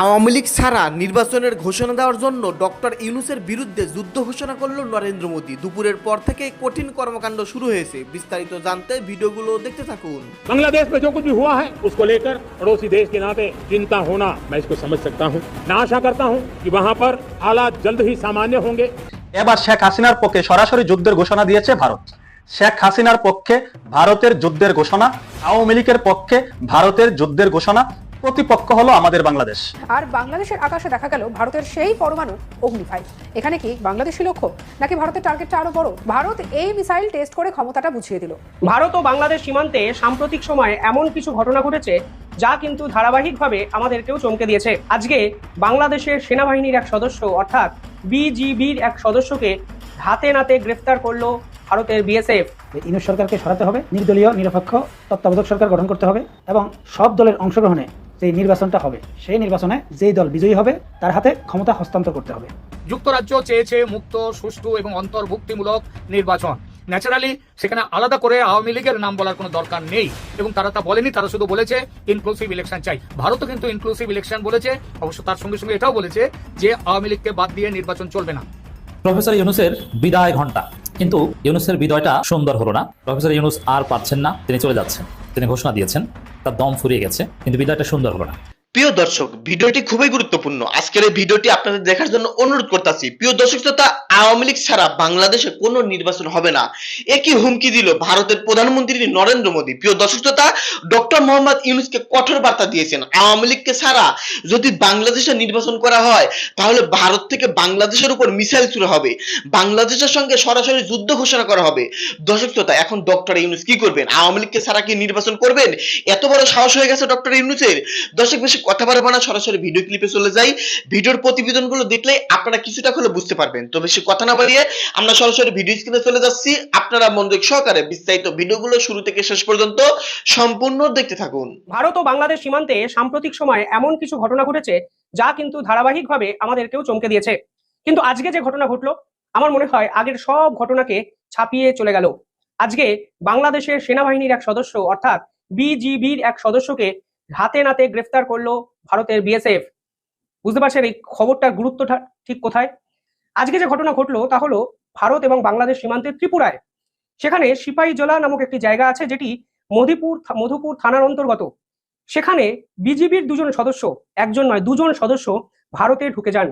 আওয়ামী লীগ ছাড়া নির্বাচনের ঘোষণা দেওয়ার জন্য ডক্টর ইউনুসের বিরুদ্ধে যুদ্ধ ঘোষণা করল নরেন্দ্র মোদী দুপুরের পর থেকে কঠিন কর্মকাণ্ড শুরু হয়েছে বিস্তারিত জানতে ভিডিওগুলো দেখতে থাকুন बांग्लादेश में जो कुछ भी हुआ है उसको लेकर पड़ोसी देश के नाते चिंता होना मैं इसको समझ सकता हूं मैं आशा करता हूं कि वहां पर हालात जल्द ही सामान्य होंगे এবার শেখ হাসিনার পক্ষে সরাসরি যুদ্ধের ঘোষণা দিয়েছে ভারত শেখ হাসিনার পক্ষে ভারতের যুদ্ধের ঘোষণা আওয়ামী লীগের পক্ষে ভারতের যুদ্ধের ঘোষণা প্রতিপক্ষ হলো আমাদের বাংলাদেশ। আর বাংলাদেশের আকাশে দেখা গেল ভারতের সেই পরমাণু অগ্নিফাই। এখানে কি বাংলাদেশি লক্ষ্য নাকি ভারতের টার্গেটটা আরও বড়? ভারত এই মিসাইল টেস্ট করে ক্ষমতাটা বুঝিয়ে দিল। ভারত ও বাংলাদেশ সীমান্তে সাম্প্রতিক সময়ে এমন কিছু ঘটনা ঘটেছে যা কিন্তু ধারাবাহিকভাবে আমাদেরকেও চমকে দিয়েছে। আজকে বাংলাদেশের সেনাবাহিনীর এক সদস্য অর্থাৎ বিজিবির এক সদস্যকে হাতে নাতে গ্রেফতার করল ভারতের বিএসএফ। ইউনুস সরকারকে সরাতে হবে নির্দলীয় নিরপেক্ষ তত্ত্বাবধায়ক সরকার গঠন করতে হবে এবং সব দলের অংশগ্রহণে যে নির্বাচনটা হবে সেই নির্বাচনে যেই দল বিজয়ী হবে তার হাতে ক্ষমতা হস্তান্তর করতে হবে। যুক্তরাজ্য চেয়েছে মুক্ত সুষ্ঠু এবং অন্তর্ভুক্তিমূলক নির্বাচন। ন্যাচারালি সেখানে আলাদা করে আওয়ামী লীগের নাম বলার কোনো দরকার নেই এবং তারা তা বলেনি তারা শুধু বলেছে ইনক্লুসিভ ইলেকশন চাই। ভারতও কিন্তু ইনক্লুসিভ ইলেকশন বলেছে অবশ্য তার সঙ্গে সঙ্গে এটাও বলেছে যে আওয়ামী লীগকে বাদ দিয়ে নির্বাচন চলবে না। প্রফেসর ইউনুসের বিদায় ঘণ্টা কিন্তু ইউনুসের বিদয়টা সুন্দর হলো না। প্রফেসর ইউনুস আর পারছেন না, তিনি চলে যাচ্ছেন, তিনি ঘোষণা দিয়েছেন, তার দম ফুরিয়ে গেছে, কিন্তু বিদায়টা সুন্দর হলো না। প্রিয় দর্শক, ভিডিওটি খুবই গুরুত্বপূর্ণ। আজকের এই ভিডিওটি আপনাদের দেখার জন্য অনুরোধ করতেছি, প্রিয় দর্শক শ্রোতা, আওয়ামী লীগ ছাড়া বাংলাদেশে কোনো নির্বাচন হবে না। একই হুমকি দিল ভারতের প্রধানমন্ত্রী নরেন্দ্র মোদী। প্রিয় দর্শক শ্রোতা, ডক্টর মোহাম্মদ ইউনুসকে কঠোর বার্তা দিয়েছেন, আওয়ামী লীগকে ছাড়া যদি বাংলাদেশে নির্বাচন করা হয়, তাহলে ভারত থেকে বাংলাদেশের উপর মিসাইল শুরু হবে। বাংলাদেশের সঙ্গে সরাসরি যুদ্ধ ঘোষণা করা হবে। দর্শক শ্রোতা, এখন ডক্টর ইউনুস কি করবেন? আওয়ামী লীগকে ছাড়া কি নির্বাচন করবেন? এত বড় সাহস হয়ে গেছে ডক্টর ইউনুসের। দর্শক, বেশি কথা বাড়াবো না, সরাসরি ভিডিও ক্লিপে চলে যাই। ভিডিওর প্রতিবেদনগুলো দেখলে আপনারা কিছুটা হলে বুঝতে পারবেন। তো বেশি কথা না বাড়িয়ে আমরা সরাসরি ভিডিও স্ক্রিনে চলে যাচ্ছি। আপনারা মনোযোগ সহকারে বিস্তারিত ভিডিওগুলো শুরু থেকে শেষ পর্যন্ত সম্পূর্ণ দেখতে থাকুন। ভারত ও বাংলাদেশ সীমান্তে সাম্প্রতিক সময়ে এমন কিছু ঘটনা ঘটেছে যা কিন্তু ধারাবাহিকভাবে আমাদেরকেও চমকে দিয়েছে। কিন্তু আজকে যে ঘটনা ঘটলো, আমার মনে হয় আগের সব ঘটনাকে ছাপিয়ে চলে গেল। আজকে বাংলাদেশের সেনাবাহিনীর এক সদস্য, অর্থাৎ বিজিবির এক সদস্যকে হাতে নাতে গ্রেফতার করল ভারতের বিএসএফ বুঝতে পারছেন এই খবরটার গুরুত্বটা ঠিক কোথায়? আজকে যে ঘটনা ঘটলো তা হলো ভারত এবং বাংলাদেশ সীমান্তের ত্রিপুরায়। সেখানে সিপাহীজলা নামক একটি জায়গা আছে যেটি মধুপুর মধুপুর থানার অন্তর্গত। সেখানে বিজিবির দুজন সদস্য, একজন নয়, দুজন সদস্য ভারতে ঢুকে যান।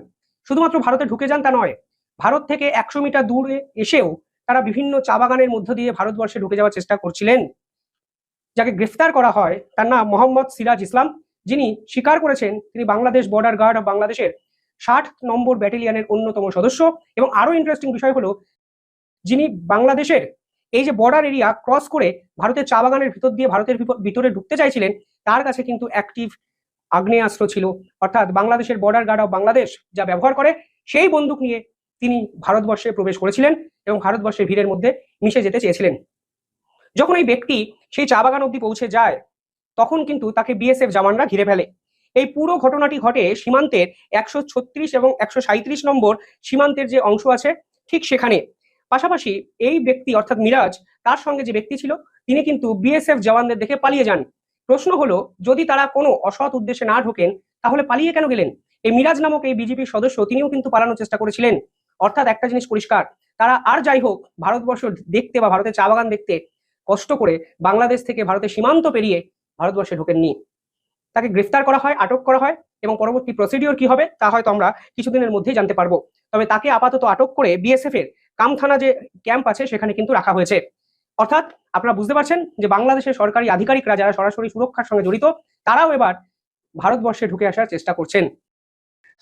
শুধুমাত্র ভারতে ঢুকে যান তা নয়, ভারত থেকে একশো মিটার দূরে এসেও তারা বিভিন্ন চা বাগানের মধ্য দিয়ে ভারতবর্ষে ঢুকে যাওয়ার চেষ্টা করছিলেন। যাকে গ্রেফতার করা হয়, তার নাম মোহাম্মদ সিরাজ ইসলাম। যিনি স্বীকার করেছেন, তিনি বাংলাদেশ বর্ডার গার্ড অফ বাংলাদেশের ষাট নম্বর ব্যাটালিয়নের অন্যতম সদস্য। এবং আরও ইন্টারেস্টিং বিষয় হলো, যিনি বাংলাদেশের এই যে বর্ডার এরিয়া ক্রস করে ভারতের চা বাগানের ভিতর দিয়ে ভারতের ভিতর- ঢুকতে চাইছিলেন, তার কাছে কিন্তু অ্যাক্টিভ আগ্নেয়াস্ত্র ছিল। অর্থাৎ বাংলাদেশের বর্ডার গার্ড অফ বাংলাদেশ যা ব্যবহার করে, সেই বন্দুক নিয়ে তিনি ভারতবর্ষে প্রবেশ করেছিলেন এবং ভারতবর্ষের ভিড়ের মধ্যে মিশে যেতে চেয়েছিলেন। যখন এই ব্যক্তি সেই চা বাগান অব্দি পৌঁছে যায়, তখন কিন্তু তাকে বিএসএফ জওয়ানরা ঘিরে ফেলে। এই পুরো ঘটনাটি ঘটে সীমান্তের একশো ছত্রিশ এবং একশো সাঁত্রিশ নম্বর সীমান্তের যে অংশ আছে, ঠিক সেখানে। পাশাপাশি এই ব্যক্তি অর্থাৎ মিরাজ, তার সঙ্গে যে ব্যক্তি ছিল, তিনি কিন্তু বিএসএফ জওয়ানদের দেখে পালিয়ে যান। প্রশ্ন হলো, যদি তারা কোনো অসৎ উদ্দেশ্যে না ঢোকেন, তাহলে পালিয়ে কেন গেলেন? এই মিরাজ নামক এই বিজেপির সদস্য তিনিও কিন্তু পালানোর চেষ্টা করেছিলেন। অর্থাৎ একটা জিনিস পরিষ্কার, তারা আর যাই হোক, ভারতবর্ষ দেখতে বা ভারতের চা বাগান দেখতে কষ্ট করে বাংলাদেশ থেকে ভারতের সীমান্ত পেরিয়ে ভারতবর্ষে ঢোকেননি। তাকে গ্রেফতার করা হয়, আটক করা হয় এবং পরবর্তী প্রসিডিওর কি হবে তা হয়তো আমরা কিছুদিনের মধ্যেই জানতে পারব। তবে তাকে আপাতত আটক করে বিএসএফ এর কামথানা যে ক্যাম্প আছে সেখানে কিন্তু রাখা হয়েছে। অর্থাৎ আপনারা বুঝতে পারছেন যে বাংলাদেশের সরকারি আধিকারিকরা যারা সরাসরি সুরক্ষার সঙ্গে জড়িত, তারাও এবার ভারতবর্ষে ঢুকে আসার চেষ্টা করছেন।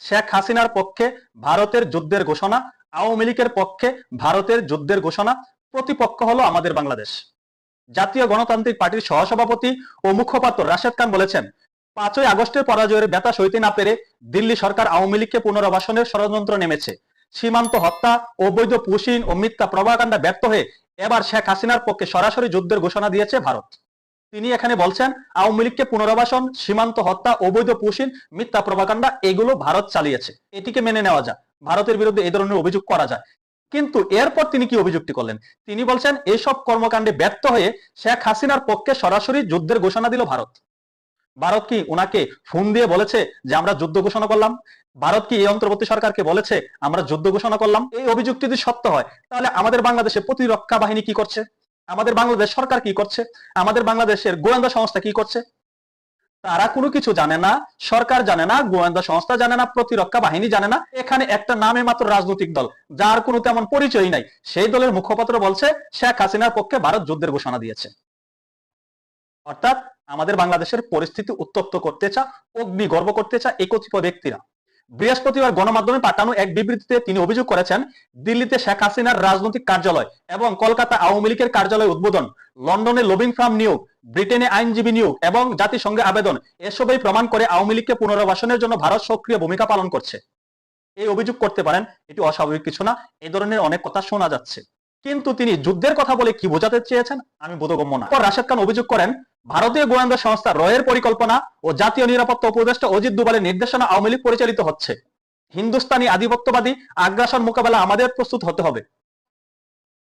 শেখ হাসিনার পক্ষে ভারতের যুদ্ধের ঘোষণা, আওয়ামী লীগের পক্ষে ভারতের যুদ্ধের ঘোষণা, প্রতিপক্ষ হলো আমাদের বাংলাদেশ। জাতীয় গণতান্ত্রিক পার্টির সহসভাপতি ও মুখপাত্র রাশেদ খান বলেছেন, পাঁচই আগস্টের পরাজয়ের ব্যথা সইতে না পেরে দিল্লি সরকার আওয়ামী লীগকে পুনর্বাসনের ষড়যন্ত্র নেমেছে। সীমান্ত হত্যা, অবৈধ পুশিন ও মিথ্যা প্রভাকাণ্ডা ব্যর্থ হয়ে এবার শেখ হাসিনার পক্ষে সরাসরি যুদ্ধের ঘোষণা দিয়েছে ভারত। তিনি এখানে বলছেন, আওয়ামী লীগকে পুনর্বাসন, সীমান্ত হত্যা, অবৈধ পুশিন, মিথ্যা প্রভাকাণ্ডা, এগুলো ভারত চালিয়েছে। এটিকে মেনে নেওয়া যায় ভারতের বিরুদ্ধে এই ধরনের অভিযোগ করা যায়। কিন্তু এরপর তিনি কি অভিযুক্তি করলেন? তিনি বলছেন এইসব কর্মকাণ্ডে ব্যর্থ হয়ে শেখ হাসিনার পক্ষে সরাসরি যুদ্ধের ঘোষণা দিল ভারত। ভারত কি উনাকে ফোন দিয়ে বলেছে যে আমরা যুদ্ধ ঘোষণা করলাম? ভারত কি এই অন্তর্বর্তী সরকারকে বলেছে, আমরা যুদ্ধ ঘোষণা করলাম? এই অভিযুক্তি যদি সত্য হয়, তাহলে আমাদের বাংলাদেশে প্রতিরক্ষা বাহিনী কি করছে? আমাদের বাংলাদেশ সরকার কি করছে? আমাদের বাংলাদেশের গোয়েন্দা সংস্থা কি করছে? তারা কোনো কিছু জানে না, সরকার জানে না, গোয়েন্দা সংস্থা জানে না, প্রতিরক্ষা বাহিনী জানে না। এখানে একটা নামে মাত্র রাজনৈতিক দল, যার কোনো তেমন পরিচয় নাই। সেই দলের মুখপাত্র বলছে, শেখ হাসিনার পক্ষে ভারত যুদ্ধের ঘোষণা দিয়েছে। অর্থাৎ আমাদের বাংলাদেশের পরিস্থিতি উত্তপ্ত করতে চা অগ্নি গর্ব করতে চা একত্রিত ব্যক্তিরা। বৃহস্পতিবার গণমাধ্যমে পাঠানো এক বিবৃতিতে তিনি অভিযোগ করেছেন, দিল্লিতে শেখ হাসিনার রাজনৈতিক কার্যালয় এবং কলকাতা আওয়ামী লীগের কার্যালয় উদ্বোধন, লন্ডনে লবিং ফার্ম নিয়োগ, ব্রিটেনে আইনজীবী নিয়োগ এবং জাতিসংঘে আবেদন, এসবই প্রমাণ করে আওয়ামী লীগকে পুনর্বাসনের জন্য ভারত সক্রিয় ভূমিকা পালন করছে। এই অভিযোগ করতে পারেন, এটি অস্বাভাবিক কিছু না এই ধরনের অনেক কথা শোনা যাচ্ছে। কিন্তু তিনি যুদ্ধের কথা বলে কি বোঝাতে চেয়েছেন, আমি বোধগম্য না। রাশেদ খান অভিযোগ করেন ভারতীয় গোয়েন্দা সংস্থা রয়ের পরিকল্পনা ও জাতীয় নিরাপত্তা উপদেষ্টা অজিত দুবালের নির্দেশনা আওয়ামী লীগ পরিচালিত হচ্ছে। হিন্দুস্তানি আধিপত্যবাদী আগ্রাসন মোকাবেলা আমাদের প্রস্তুত হতে হবে।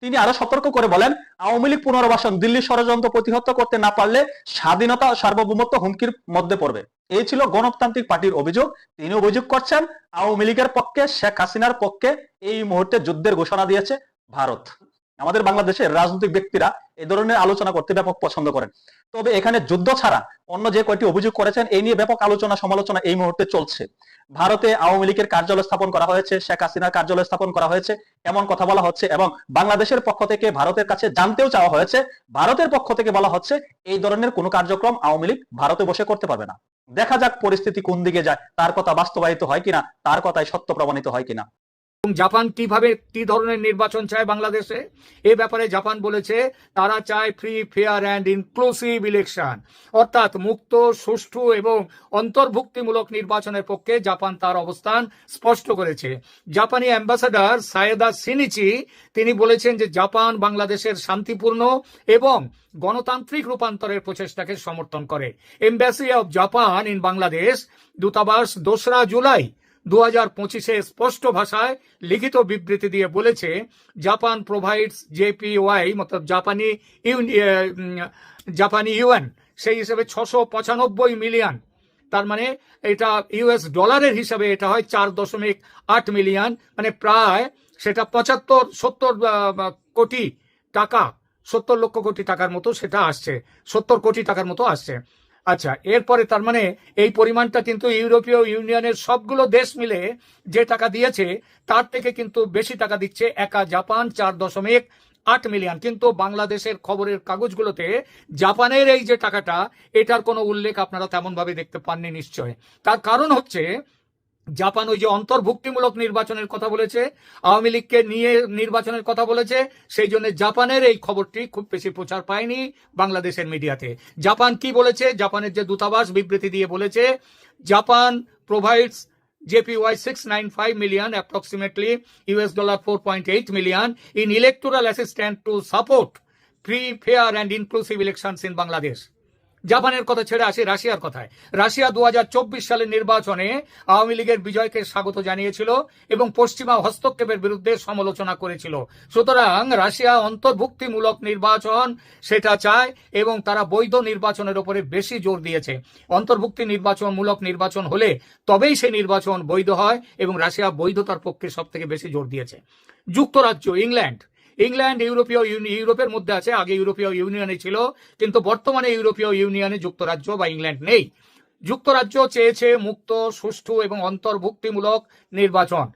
তিনি আরও সতর্ক করে বলেন, আওয়ামী লীগ পুনর্বাসন দিল্লি ষড়যন্ত্র প্রতিহত করতে না পারলে স্বাধীনতা সার্বভৌমত্ব হুমকির মধ্যে পড়বে। এই ছিল গণতান্ত্রিক পার্টির অভিযোগ। তিনি অভিযোগ করছেন, আওয়ামী লীগের পক্ষে শেখ হাসিনার পক্ষে এই মুহূর্তে যুদ্ধের ঘোষণা দিয়েছে ভারত। আমাদের বাংলাদেশের রাজনৈতিক ব্যক্তিরা এই ধরনের আলোচনা করতে ব্যাপক পছন্দ করেন। তবে এখানে যুদ্ধ ছাড়া অন্য যে কয়টি অভিযোগ করেছেন, এই নিয়ে ব্যাপক আলোচনা সমালোচনা এই মুহূর্তে চলছে। ভারতে আওয়ামী লীগের কার্যালয় স্থাপন করা হয়েছে, শেখ হাসিনার কার্যালয় স্থাপন করা হয়েছে, এমন কথা বলা হচ্ছে এবং বাংলাদেশের পক্ষ থেকে ভারতের কাছে জানতেও চাওয়া হয়েছে, ভারতের পক্ষ থেকে বলা হচ্ছে এই ধরনের কোনো কার্যক্রম আওয়ামী লীগ ভারতে বসে করতে পারবে না। দেখা যাক পরিস্থিতি কোন দিকে যায়, তার কথা বাস্তবায়িত হয় কিনা, তার কথাই সত্য প্রমাণিত হয় কিনা। জাপান কীভাবে কি ধরনের নির্বাচন চায় বাংলাদেশে? এ ব্যাপারে জাপান বলেছে, তারা চায় free fair and inclusive election অর্থাৎ মুক্ত, সুষ্ঠু এবং অন্তর্ভুক্তিমূলক নির্বাচনের পক্ষে জাপান তার অবস্থান স্পষ্ট করেছে। জাপানি অ্যাম্বাসাডার সায়েদা সিনিচি, তিনি বলেছেন যে জাপান বাংলাদেশের শান্তিপূর্ণ এবং গণতান্ত্রিক রূপান্তরের প্রচেষ্টাকে সমর্থন করে। Embassy of Japan in Bangladesh দূতাবাস, দোসরা জুলাই দু হাজার পঁচিশে স্পষ্ট ভাষায় লিখিত বিবৃতি দিয়ে বলেছে, জাপান প্রোভাইডস জেপিওয়াই মতলব জাপানি জাপানি ইউএন, সেই হিসেবে ছশো পঁচানব্বই মিলিয়ন। তার মানে এটা ইউএস ডলারের হিসাবে এটা হয় চার দশমিক আট মিলিয়ন মানে প্রায় সেটা পঁচাত্তর, সত্তর কোটি টাকা, সত্তর লক্ষ কোটি টাকার মতো সেটা আসছে, সত্তর কোটি টাকার মতো আসছে। আচ্ছা এরপরে তার মানে এই পরিমাণটা কিন্তু ইউরোপীয় ইউনিয়নের সবগুলো দেশ মিলে যে টাকা দিয়েছে, তার থেকে কিন্তু বেশি টাকা দিচ্ছে একা জাপান, চার দশমিক আট মিলিয়ন। কিন্তু বাংলাদেশের খবরের কাগজগুলোতে জাপানের এই যে টাকাটা, এটার কোনো উল্লেখ আপনারা তেমনভাবে দেখতে পাননি নিশ্চয়। তার কারণ হচ্ছে জাপান ওই যে অন্তর্ভুক্তিমূলক নির্বাচনের কথা বলেছে আওয়ামী লীগকে নিয়ে নির্বাচনের কথা বলেছে সেই জন্য জাপানের এই খবরটি খুব বেশি প্রচার পায়নি বাংলাদেশের মিডিয়াতে জাপান কি বলেছে জাপানের যে দূতাবাস বিবৃতি দিয়ে বলেছে Japan provides JPY 695 million, approximately US dollar 4.8 million, in electoral assistance to support free, fair and inclusive elections in Bangladesh. জাপানের কথা ছেড়ে আসি রাশিয়ার কথায়। রাশিয়া দু হাজার চব্বিশ সালের নির্বাচনে আওয়ামী লীগের বিজয়কে স্বাগত জানিয়েছিল এবং পশ্চিমা হস্তক্ষেপের বিরুদ্ধে সমালোচনা করেছিল। সুতরাং রাশিয়া অন্তর্ভুক্তিমূলক নির্বাচন, সেটা চায় এবং তারা বৈধ নির্বাচনের উপরে বেশি জোর দিয়েছে। অন্তর্ভুক্তি নির্বাচন মূলক নির্বাচন হলে তবেই সেই নির্বাচন বৈধ হয় এবং রাশিয়া বৈধতার পক্ষে সব থেকে বেশি জোর দিয়েছে। যুক্তরাজ্য, ইংল্যান্ড ইংল্যান্ড ইউরোপীয় ইউরোপের মধ্যে আছে, আগে ইউরোপীয় ইউনিয়নে ছিল, কিন্তু বর্তমানে ইউরোপীয় ইউনিয়নে যুক্তরাজ্য বা ইংল্যান্ড নেই। যুক্তরাজ্য চেয়েছে মুক্ত, সুষ্ঠু এবং অন্তর্ভুক্তিমূলক নির্বাচন।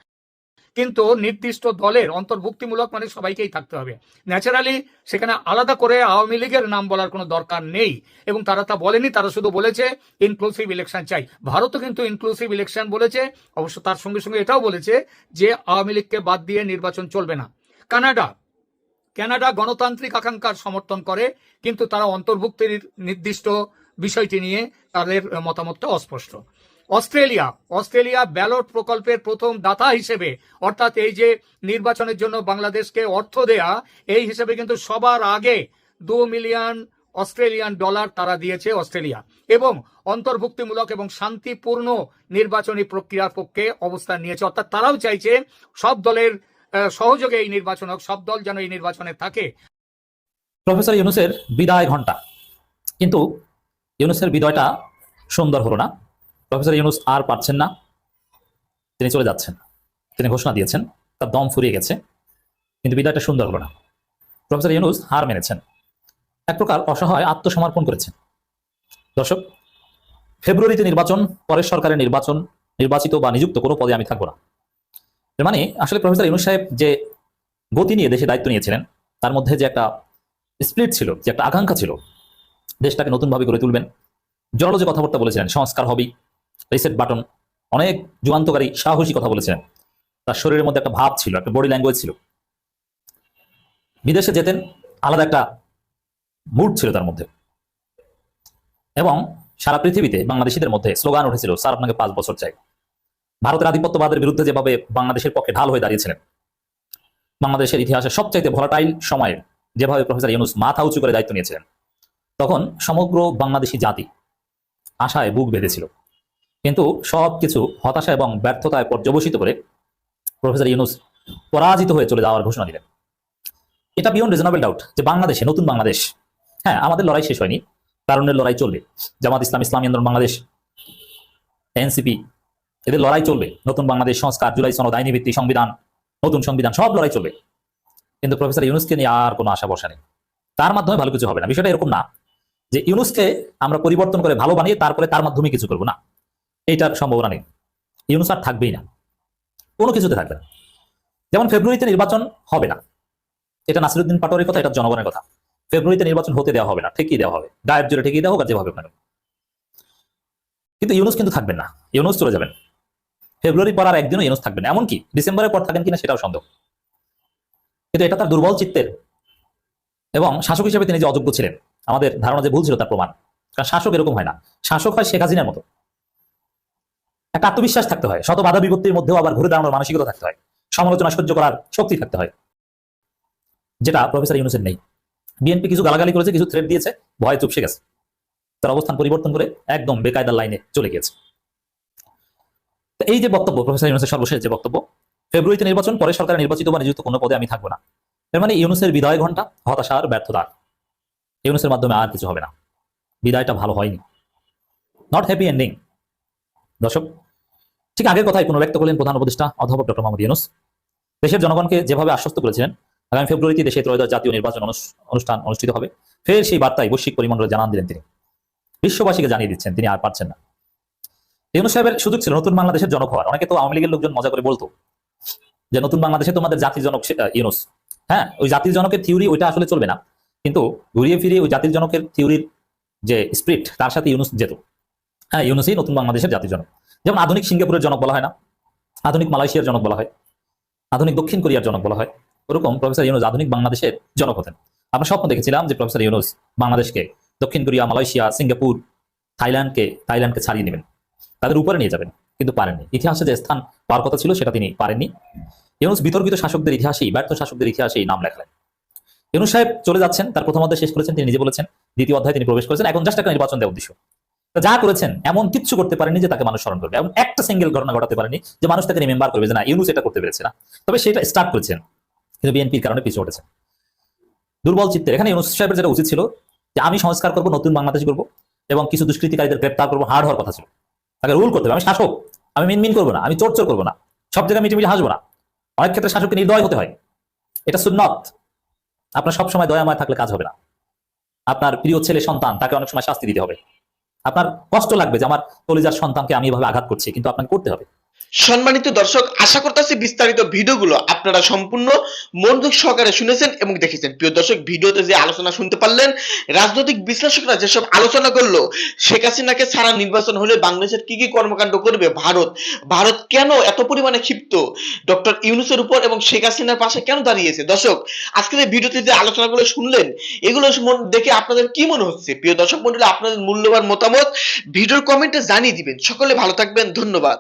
কিন্তু নির্দিষ্ট দলের অন্তর্ভুক্তিমূলক মানে সবাইকেই থাকতে হবে। ন্যাচারালি সেখানে আলাদা করে আওয়ামী লীগের নাম বলার কোনো দরকার নেই। এবং তারা তা বলেনি, তারা শুধু বলেছে ইনক্লুসিভ ইলেকশন চাই। ভারতও কিন্তু ইনক্লুসিভ ইলেকশন বলেছে, অবশ্য তার সঙ্গে সঙ্গে এটাও বলেছে যে, আওয়ামী লীগকে বাদ দিয়ে নির্বাচন চলবে না। কানাডা কানাডা গণতান্ত্রিক আকাঙ্ক্ষার সমর্থন করে, কিন্তু তারা অন্তর্ভুক্তির নির্দিষ্ট বিষয়টি নিয়ে তাদের মতামতটা অস্পষ্ট। অস্ট্রেলিয়া অস্ট্রেলিয়া ব্যালট প্রকল্পের প্রথম দাতা হিসেবে, অর্থাৎ এই যে নির্বাচনের জন্য বাংলাদেশকে অর্থ দেয়া, এই হিসেবে কিন্তু সবার আগে দু মিলিয়ন অস্ট্রেলিয়ান ডলার তারা দিয়েছে অস্ট্রেলিয়া এবং অন্তর্ভুক্তিমূলক এবং শান্তিপূর্ণ নির্বাচনী প্রক্রিয়ার পক্ষে অবস্থান নিয়েছে। অর্থাৎ তারাও চাইছে সব দলের সহযোগে এই নির্বাচন হোক, সব দল যেন এই নির্বাচনে থাকে। প্রফেসর ইউনুসের বিদায় ঘণ্টা কিন্তু ইউনুসের বিদায়টা সুন্দর হলো না। প্রফেসর ইউনুস আর পারছেন না। তিনি চলে যাচ্ছেন। তিনি ঘোষণা দিয়েছেন, তার দম ফুরিয়ে গেছে। কিন্তু বিদায়টা সুন্দর হলো না। প্রফেসর ইউনুস হার মেনেছেন। এক প্রকার অসহায় আত্মসমর্পণ করেছেন। দর্শক, ফেব্রুয়ারিতে নির্বাচন, পরের সরকারের নির্বাচন, নির্বাচিত বা নিযুক্ত কোনো পদে আমি থাকব না। মানে আসলে প্রফেসর ইউনুস সাহেব যে গতি নিয়ে দেশে দায়িত্ব নিয়েছিলেন, তার মধ্যে যে একটা স্প্লিট ছিল, যে একটা আকাঙ্ক্ষা ছিল, দেশটাকে নতুনভাবে গড়ে তুলবেন। জোরালো যে কথাবার্তা বলেছিলেন, সংস্কার হবি রিসেট বাটন অনেক যুগান্তকারী, সাহসী কথা বলেছিলেন। তার শরীরের মধ্যে একটা ভাব ছিল, একটা বডি ল্যাঙ্গুয়েজ ছিল। বিদেশে যেতেন, আলাদা একটা মুড ছিল তার মধ্যে। এবং সারা পৃথিবীতে বাংলাদেশিদের মধ্যে স্লোগান উঠেছিল, স্যার, আপনাকে পাঁচ বছর চাই। ভারতের আধিপত্যবাদের বিরুদ্ধে যেভাবে বাংলাদেশের পক্ষে ঢাল হয়ে দাঁড়িয়েছিলেন, বাংলাদেশের ইতিহাসে সবচাইতে ভলাটাইল সময়ে যেভাবে প্রফেসর ইউনুস মাথা উঁচু করে দায়িত্ব নিয়েছিলেন, তখন সমগ্র বাংলাদেশি জাতি আশায় বুক বেঁধেছিল। কিন্তু সবকিছু হতাশা এবং ব্যর্থতায় পর্যবসিত করে প্রফেসর ইউনুস পরাজিত হয়ে চলে যাওয়ার ঘোষণা দিলেন। এটা বিয়ন্ড রিজনেবল ডাউট যে বাংলাদেশে, নতুন বাংলাদেশ হ্যাঁ আমাদের লড়াই শেষ হয়নি তারুণ্যের লড়াই চলবে। জামাত ইসলাম, ইসলামী আন্দোলন, বাংলাদেশ, এনসিপি এদের লড়াই চলবে। নতুন বাংলাদেশ সংস্কার, জুলাই সনদ, আইনি ভিত্তিক সংবিধান, নতুন সংবিধান, সব লড়াই চলবে। কিন্তু প্রফেসর ইউনুসকে নিয়ে আর কোনো আশা বসা নেই। তার মাধ্যমে ভালো কিছু হবে না। বিষয়টা এরকম না যে ইউনুসকে আমরা পরিবর্তন করে ভালো বানিয়ে তারপরে তার মাধ্যমে কিছু করব না। এইটার সম্ভাবনা নেই। ইউনুস আর থাকবেই না। কোনো কিছুতে থাকবে না। যেমন ফেব্রুয়ারিতে নির্বাচন হবে না। এটা নাসিরুদ্দিন পাটোয়ারির কথা, এটা জনগণের কথা। ফেব্রুয়ারিতে নির্বাচন হতে দেওয়া হবে না। ঠিকই দেওয়া হবে। গায়েব জোরে ঠিকই দেওয়া হোক আর যেভাবে। কিন্তু ইউনুস কিন্তু থাকবেন না। ইউনুস চলে যাবেন। ফেব্রুয়ারি পর আর একদিনও ইউনুস থাকবেন না। এমনকি ডিসেম্বরের পর থাকেন কিনা সেটাও সন্দেহ। কিন্তু এটা তার দুর্বল চিত্তের এবং শাসক হিসেবে তিনি যে অযোগ্য ছিলেন, আমাদের ধারণা যে ভুল ছিল তার প্রমাণ। কারণ শাসক এরকম হয় না। শাসক হয় শেখ হাসিনার মতো। একটা আত্মবিশ্বাস থাকতে হয়। শত বাধা বিপত্তির মধ্যেও আবার ঘুরে দাঁড়ানোর মানসিকতা থাকতে হয়। সমালোচনা সহ্য করার শক্তি থাকতে হয়। যেটা প্রফেসর ইউনুসের নেই। বিএনপি কিছু গালাগালি করেছে, কিছু থ্রেট দিয়েছে, ভয় চুপসে গেছে। তার অবস্থান পরিবর্তন করে একদম বেকায়দার লাইনে চলে গিয়েছে। এই যে বক্তব্য, প্রফেসর ইউনুসের সর্বশেষ যে বক্তব্য, ফেব্রুয়ারিতে নির্বাচন, পরে সরকারের নির্বাচিত বা নিযুক্ত কোনো পদে আমি থাকব না। এর মানে ইউনুসের বিদায় ঘণ্টা হতাশার ব্যর্থতা। ইউনুসের মাধ্যমে আর কিছু হবে না। বিদায়টা ভালো হয়নি। নট হ্যাপি এন্ডিং দর্শক, ঠিক আগের কথাই পুনর্ব্যক্ত করলেন প্রধান উপদেষ্টা অধ্যাপক ডক্টর মোহাম্মদ ইউনুস। দেশের জনগণকে যেভাবে আশ্বস্ত করেছিলেন, আগামী ফেব্রুয়ারিতে দেশে ত্রয়োদশ জাতীয় নির্বাচন অনুষ্ঠান অনুষ্ঠিত হবে। ফের সেই বার্তায় বৈশ্বিক পরিমণ্ডলে জানান দিলেন তিনি। বিশ্ববাসীকে জানিয়ে দিচ্ছেন, তিনি আর পারছেন না। ইউনুস সাহেবের সুযোগ ছিল নতুন বাংলাদেশের জনক হওয়ার। অনেকে তো আওয়ামী লীগের লোকজন মজা করে বলতো যে নতুন বাংলাদেশে তোমাদের জাতির জনক ইউনুস। হ্যাঁ ওই জাতির জনকের থিওরি ওইটা আসলে চলবে না। কিন্তু ঘুরিয়ে ফিরিয়ে ওই জাতির জনকের থিওরির যে স্প্রিট তার সাথে ইউনুস যেত। হ্যাঁ ইউনুসই নতুন বাংলাদেশের জাতির জনক। যেমন আধুনিক সিঙ্গাপুরের জনক বলা হয় না, আধুনিক মালয়েশিয়ার জনক বলা হয়, আধুনিক দক্ষিণ কোরিয়ার জনক বলা হয়, ওরকম প্রফেসর ইউনুস আধুনিক বাংলাদেশের জনক হতেন। আমরা স্বপ্ন দেখেছিলাম যে প্রফেসর ইউনুস বাংলাদেশকে দক্ষিণ কোরিয়া, মালয়েশিয়া, সিঙ্গাপুর, থাইল্যান্ডকে থাইল্যান্ডকে ছাড়িয়ে নেবেন। তাদের উপরে নিয়ে যাবেন, কিন্তু পারেননি। ইতিহাসে যে স্থান পাওয়ার কথা ছিল, সেটা তিনি পারেননি। ইউনুস বিতর্কিত শাসকদের ইতিহাসেই, ব্যর্থ শাসকদের ইতিহাসেই নাম লেখালেন। ইউনুস সাহেব চলে যাচ্ছেন, তার প্রথম অধ্যায় শেষ করেছেন, তিনি নিজে বলেছেন, দ্বিতীয় অধ্যায়ে তিনি প্রবেশ করেছেন, এখন জাস্ট একটা নির্বাচন দেওয়ার উদ্দেশ্য। যা করেছেন, এমন কিচ্ছু করতে পারেনি যে তাকে মানুষ স্মরণ করবে, এমন একটা সিঙ্গেল ঘটনা ঘটাতে পারেনি যে মানুষ তাকে রিমেম্বার করবে যে না, ইউনুস এটা করতে পেরেছে না। তবে সেটা স্টার্ট করেছেন, কিন্তু বিএনপির কারণে পিছু উঠেছে দুর্বল চিত্তের এখানে ইউনুস সাহেবের যেটা উচিত ছিল যে আমি সংস্কার করব, নতুন বাংলাদেশ করব এবং কিছু দুষ্কৃতিকারীদের গ্রেপ্তার করব হার্ড হওয়ার কথা ছিল। তাকে রুল করতে হবে। আমি শাসক, আমি মিনমিন করব না, আমি চোর চোর করব না। সব জায়গায় মিটি হাসবো না। অনেক ক্ষেত্রে শাসককে নির্দয় হতে হয়। এটা সুন্নত। আপনার সবসময় দয়াময় থাকলে কাজ হবে না। আপনার প্রিয় ছেলে সন্তান, তাকে অনেক সময় শাস্তি দিতে হবে। আপনার কষ্ট লাগবে যে আমার কলিজার সন্তানকে আমি এভাবে আঘাত করছি, কিন্তু আপনাকে করতে হবে। সম্মানিত দর্শক, আশা করতেছি বিস্তারিত ভিডিওগুলো আপনারা সম্পূর্ণ মনোযোগ সহকারে শুনেছেন এবং দেখেছেন। প্রিয় দর্শক, ভিডিওতে যে আলোচনা শুনতে পারলেন, রাজনৈতিক বিশ্লেষকরা যেসব আলোচনা করল, শেখ হাসিনাকে ছাড়া নির্বাচন হলে বাংলাদেশের কি কি কর্মকাণ্ড করবে ভারত? ভারত কেন এত পরিমাণে ক্ষিপ্ত? ডক্টর ইউনুসের উপর এবং শেখ হাসিনার পাশে কেন দাঁড়িয়েছে? দর্শক আজকের এই ভিডিওতে যে আলোচনাগুলো শুনলেন, এগুলো দেখে আপনাদের কি মনে হচ্ছে? প্রিয় দর্শক মন্ডলী, আপনাদের মূল্যবান মতামত ভিডিওর কমেন্টে জানিয়ে দিবেন। সকলে ভালো থাকবেন, ধন্যবাদ।